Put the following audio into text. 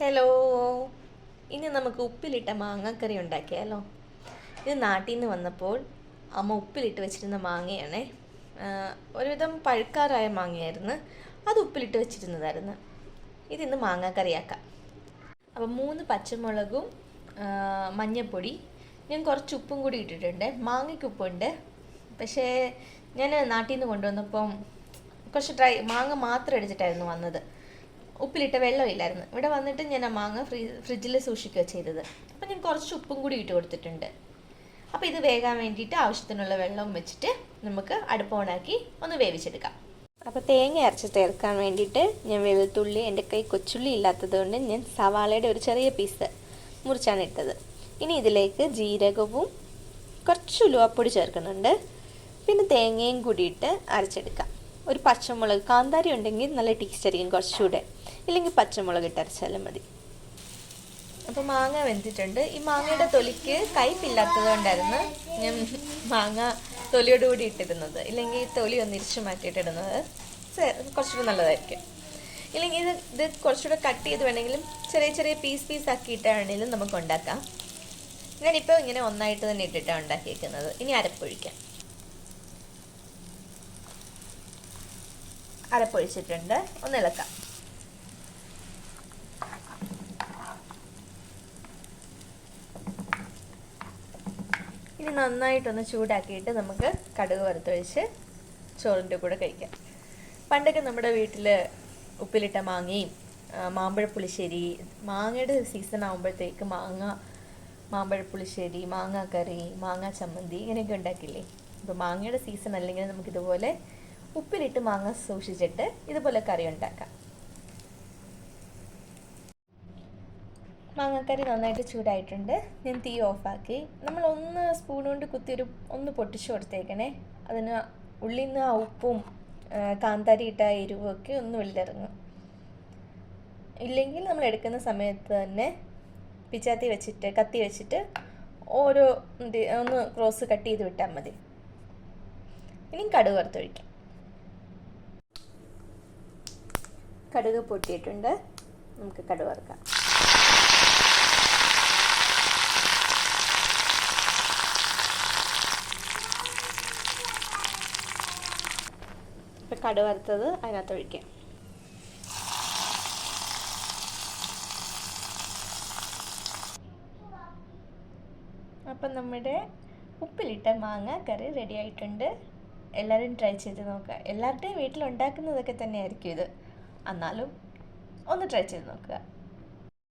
Hello ഇനി നമുക്ക് ഉപ്പിലിട്ട മാങ്ങാക്കറി ഉണ്ടാക്കിയാലോ? ഇത് നാട്ടിൽ നിന്ന് വന്നപ്പോൾ അമ്മ ഉപ്പിലിട്ട് വെച്ചിരുന്ന മാങ്ങയാണേ. ഒരുവിധം പഴുക്കാറായ മാങ്ങയായിരുന്നു. അത് ഉപ്പിലിട്ട് വെച്ചിരുന്നതായിരുന്നു. ഇതിന്ന് മാങ്ങാക്കറിയാക്കാം. അപ്പം മൂന്ന് പച്ചമുളകും മഞ്ഞൾപ്പൊടി ഞാൻ കുറച്ച് ഉപ്പും കൂടി ഇട്ടിട്ടുണ്ട്. മാങ്ങയ്ക്ക് ഉപ്പുണ്ട്. പക്ഷേ ഞാൻ നാട്ടിൽ നിന്ന് കൊണ്ടുവന്നപ്പം കുറച്ച് ഡ്രൈ മാങ്ങ മാത്രം എടുത്തിട്ടായിരുന്നു വന്നത്. ഉപ്പിലിട്ട വെള്ളമില്ലായിരുന്നു. ഇവിടെ വന്നിട്ട് ഞാൻ ആ മാങ്ങ ഫ്രീ ഫ്രിഡ്ജിൽ സൂക്ഷിക്കുക ചെയ്തത്. അപ്പം ഞാൻ കുറച്ച് ഉപ്പും കൂടി ഇട്ട് കൊടുത്തിട്ടുണ്ട്. അപ്പോൾ ഇത് വേകാൻ വേണ്ടിയിട്ട് ആവശ്യത്തിനുള്ള വെള്ളവും വെച്ചിട്ട് നമുക്ക് അടുപ്പ് ഓണാക്കി ഒന്ന് വേവിച്ചെടുക്കാം. അപ്പോൾ തേങ്ങ അരച്ച് ചേർക്കാൻ വേണ്ടിയിട്ട് ഞാൻ വെളുത്തുള്ളി എന്റെ കൈ കൊച്ചുള്ളി ഇല്ലാത്തത് കൊണ്ട് ഞാൻ സവാളയുടെ ഒരു ചെറിയ പീസ് മുറിച്ചാണ് ഇട്ടത്. ഇനി ഇതിലേക്ക് ജീരകവും കുറച്ച് ഉലുവാപ്പൊടി ചേർക്കുന്നുണ്ട്. പിന്നെ തേങ്ങയും കൂടിയിട്ട് അരച്ചെടുക്കാം. ഒരു പച്ചമുളക് കാന്താരി ഉണ്ടെങ്കിൽ നല്ല ടേസ്റ്റ് ആയിരിക്കും കുറച്ചുകൂടെ. ഇല്ലെങ്കിൽ പച്ചമുളക് ഇട്ടരച്ചാലും മതി. അപ്പോൾ മാങ്ങ വെന്തിട്ടുണ്ട്. ഈ മാങ്ങയുടെ തൊലിക്ക് കയ്പില്ലാത്തത് കൊണ്ടായിരുന്നു ഞാൻ മാങ്ങ തൊലിയോട് കൂടി ഇട്ടിരുന്നത്. ഇല്ലെങ്കിൽ തൊലി ഒന്ന് ഇരിച്ചു മാറ്റിയിട്ടിടുന്നത് കുറച്ചുകൂടി നല്ലതായിരിക്കും. ഇല്ലെങ്കിൽ ഇത് ഇത് കുറച്ചുകൂടെ കട്ട് ചെയ്ത് വേണമെങ്കിലും ചെറിയ ചെറിയ പീസ് പീസ് ആക്കിയിട്ടാണെങ്കിലും നമുക്ക് ഉണ്ടാക്കാം. ഞാനിപ്പോൾ ഇങ്ങനെ ഒന്നായിട്ട് തന്നെ ഇട്ടിട്ടാണ് ഉണ്ടാക്കിയേക്കുന്നത്. ഇനി അരപ്പൊഴിക്കാം. അരപ്പൊഴിച്ചിട്ടുണ്ട്. ഒന്ന് ഇളക്കാം. ഇനി നന്നായിട്ടൊന്ന് ചൂടാക്കിയിട്ട് നമുക്ക് കടുക് വറുത്തൊഴിച്ച് ചോറിന്റെ കൂടെ കഴിക്കാം. പണ്ടൊക്കെ നമ്മുടെ വീട്ടിൽ ഉപ്പിലിട്ട മാങ്ങയും മാമ്പഴപ്പുളിശ്ശേരി മാങ്ങയുടെ സീസൺ ആകുമ്പോഴത്തേക്ക് മാങ്ങ മാമ്പഴപ്പുളിശ്ശേരി മാങ്ങാക്കറി മാങ്ങാ ചമ്മന്തി ഇങ്ങനെയൊക്കെ ഉണ്ടാക്കില്ലേ? അപ്പോൾ മാങ്ങയുടെ സീസൺ അല്ലെങ്കിൽ നമുക്കിതുപോലെ ഉപ്പിലിട്ട് മാങ്ങ സൂക്ഷിച്ചിട്ട് ഇതുപോലെ കറി ഉണ്ടാക്കാം. മാങ്ങാക്കറി നന്നായിട്ട് ചൂടായിട്ടുണ്ട്. ഞാൻ തീ ഓഫാക്കി. നമ്മൾ ഒന്ന് സ്പൂൺ കൊണ്ട് കുത്തി ഒരു ഒന്ന് പൊട്ടിച്ചു കൊടുത്തേക്കണേ. അതിന് ഉള്ളിൽ നിന്ന് ആ ഉപ്പും കാന്താരി ഇട്ട എരിവും ഒക്കെ ഒന്ന് ഉള്ളിലിറങ്ങും. ഇല്ലെങ്കിൽ നമ്മൾ എടുക്കുന്ന സമയത്ത് തന്നെ പിച്ചാത്തി വെച്ചിട്ട് കത്തി വെച്ചിട്ട് ഓരോ ഒന്ന് ക്രോസ് കട്ട് ചെയ്ത് വിട്ടാൽ മതി. ഇനി കടുക് വറുത്തൊഴിക്കാം. കടുക് പൊട്ടിയിട്ടുണ്ട്. നമുക്ക് കടുക് വറുക്കാം. ഇപ്പം വറുത്തത് അതിനകത്ത് ഒഴിക്കാം. അപ്പം നമ്മുടെ ഉപ്പിലിട്ട മാങ്ങ കറി റെഡി ആയിട്ടുണ്ട്. എല്ലാവരും ട്രൈ ചെയ്ത് നോക്കുക. എല്ലാവരുടെയും വീട്ടിൽ ഉണ്ടാക്കുന്നതൊക്കെ തന്നെയായിരിക്കും ഇത്. എന്നാലും ഒന്ന് ട്രൈ ചെയ്ത് നോക്കുക.